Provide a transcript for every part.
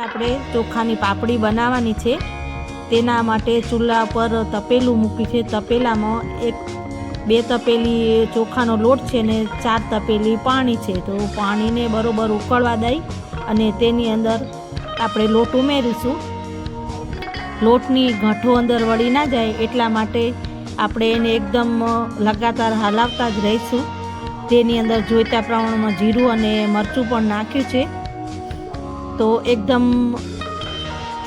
આપણે ચોખાની પાપડી બનાવવાની છે. તેના માટે ચૂલા પર તપેલું મૂક્યું છે. તપેલામાં એક, બે તપેલી ચોખાનો લોટ છે ને ચાર તપેલી પાણી છે. તો પાણીને બરોબર ઉકળવા દઈ અને તેની અંદર આપણે લોટ ઉમેરીશું. લોટની ગાંઠો અંદર વળી ના જાય એટલા માટે આપણે એને એકદમ લગાતાર હલાવતા જ રહીશું. તેની અંદર જોઈતા પ્રમાણમાં જીરું અને મરચું પણ નાખ્યું છે. તો એકદમ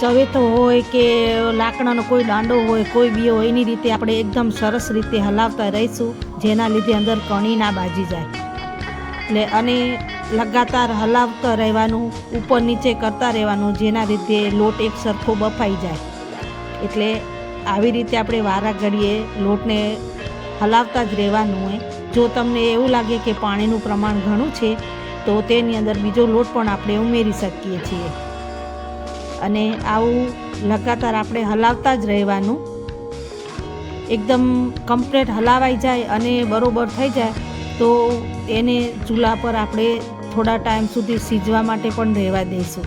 ચવેતો હોય કે લાકડાનો કોઈ દાંડો હોય, કોઈ બી હોય, એની રીતે આપણે એકદમ સરસ રીતે હલાવતા રહીશું, જેના લીધે અંદર કણી ના બાજી જાય. એટલે અને લગાતાર હલાવતા રહેવાનું, ઉપર નીચે કરતા રહેવાનું, જેના લીધે લોટ એક સરખો બફાઈ જાય. એટલે આવી રીતે આપણે વારા ઘડીએ લોટને હલાવતા જ રહેવાનું હોય. જો તમને એવું લાગે કે પાણીનું પ્રમાણ ઘણું છે તો તેની અંદર બીજો લોટ પણ આપણે ઉમેરી શકીએ છીએ. અને આવું લગાતાર આપણે હલાવતા જ રહેવાનું. એકદમ કમ્પ્લેટ હલાવાઈ જાય અને બરોબર થઈ જાય, તો એને ચૂલા પર આપણે થોડા ટાઈમ સુધી સીજવા માટે પણ રહેવા દઈશું.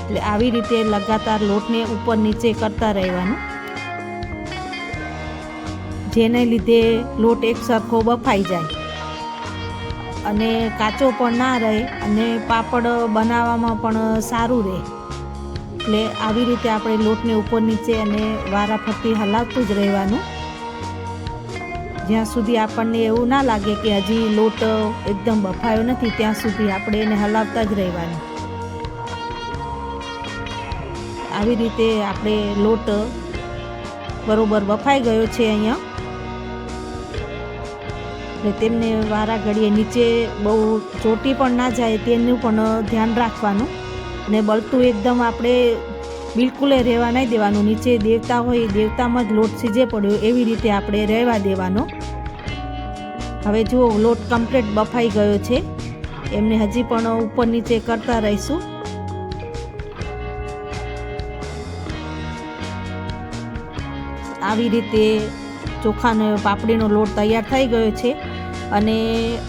એટલે આવી રીતે લગાતાર લોટને ઉપર નીચે કરતા રહેવાનું. જેને લીધે લોટ એક સરખો બફાઈ જાય. અને કાચો પણ ના રહે અને પાપડ બનાવવામાં પણ સારું રહે. એટલે આવી રીતે આપણે લોટને ઉપર નીચે અને વારા ફરતી હલાવતું જ રહેવાનું. જ્યાં સુધી આપણને એવું ના લાગે કે હજી લોટ એકદમ બફાયો નથી, ત્યાં સુધી આપણે એને હલાવતા જ રહેવાનું. આવી રીતે આપણે લોટ બરોબર બફાઈ ગયો છે અહીંયા. એટલે તેમને વારા ઘડીએ નીચે બહુ ચોટી પણ ના જાય તેનું પણ ધ્યાન રાખવાનું. ને બળતું એકદમ આપણે બિલકુલે રહેવા નહીં દેવાનું. નીચે દેવતા હોય દેવતામાં જ લોટ સીજે પડ્યો. એવી રીતે આપણે રહેવા દેવાનો. હવે જુઓ, લોટ કમ્પ્લીટ બફાઈ ગયો છે. એમને હજી પણ ઉપર નીચે કરતા રહીશું. આવી રીતે ચોખાનો પાપડીનો લોટ તૈયાર થઈ ગયો છે અને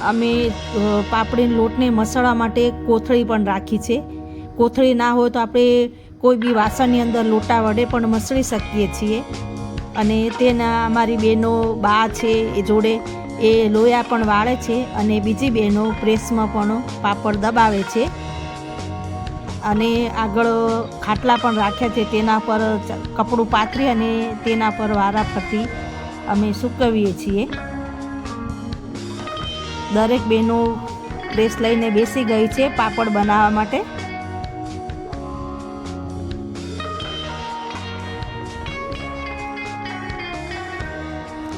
અમે અ, લોટને મસળવા માટે કોથળી પણ રાખી છે. કોથળી ના હોય તો આપણે કોઈ બી વાસણની અંદર લોટા વડે પણ મસળી શકીએ છીએ. અને તેના અમારી બહેનો બા છે એ જોડે એ લોયા પણ વાળે છે અને બીજી બહેનો પ્રેસમાં પણ પાપડ દબાવે છે. અને આગળ ખાટલા પણ રાખ્યા છે તેના પર કપડું પાથરી અને તેના પર વારા ફરતી અમે સૂકવીએ છીએ. દરેક બહેનો પ્રેસ લઈને બેસી ગઈ છે પાપડ બનાવવા માટે.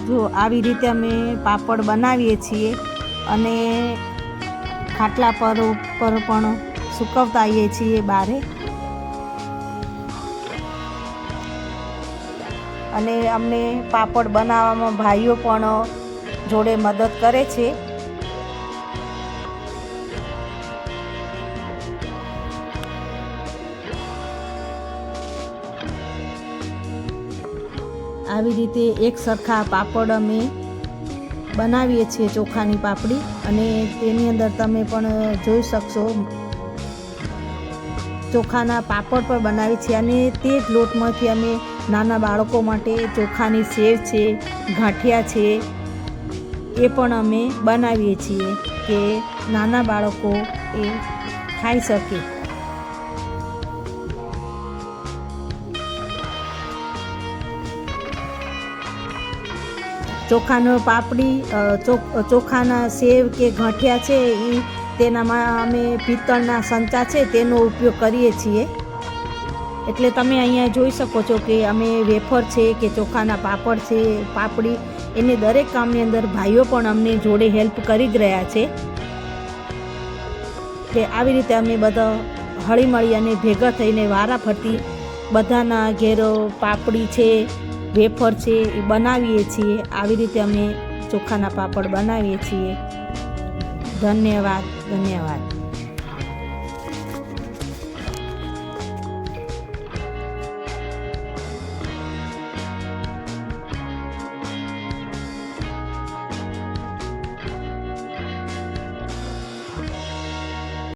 જો આવી રીતે અમે પાપડ બનાવીએ છીએ અને ખાટલા પર ઉપર પણ સુકવતા આવીએ છીએ બારે. અને અમને પાપડ બનાવવામાં ભાઈઓ પણ જોડે મદદ કરે છે. આવી રીતે એક સરખા પાપડ અમે બનાવીએ છીએ ચોખાની પાપડી અને તેની અંદર તમે પણ જોઈ શકશો. ચોખાના પાપડ પણ બનાવીએ છીએ અને તે જ લોટમાંથી અમે નાના બાળકો માટે ચોખાની સેવ છે, ગાંઠિયા છે, એ પણ અમે બનાવીએ છીએ કે નાના બાળકો એ ખાઈ શકે. ચોખાનો પાપડી ચોખાના સેવ કે ગાંઠિયા છે એ તેનામાં અમે પિત્તળના સંચા છે, તેનો ઉપયોગ કરીએ છીએ. એટલે તમે અહીંયા જોઈ શકો છો કે અમે વેફર છે, કે ચોખાના પાપડ છે, પાપડી. એને દરેક કામની અંદર ભાઈઓ પણ અમને જોડે હેલ્પ કરી જ રહ્યા છે. કે આવી રીતે અમે બધા હળીમળી અને ભેગા થઈને વારા ફરતી બધાના ઘેરો પાપડી છે, વેફર છે, એ બનાવીએ છીએ. આવી રીતે અમે ચોખાના પાપડ બનાવીએ છીએ. ધન્યવાદ ધન્યવાદ.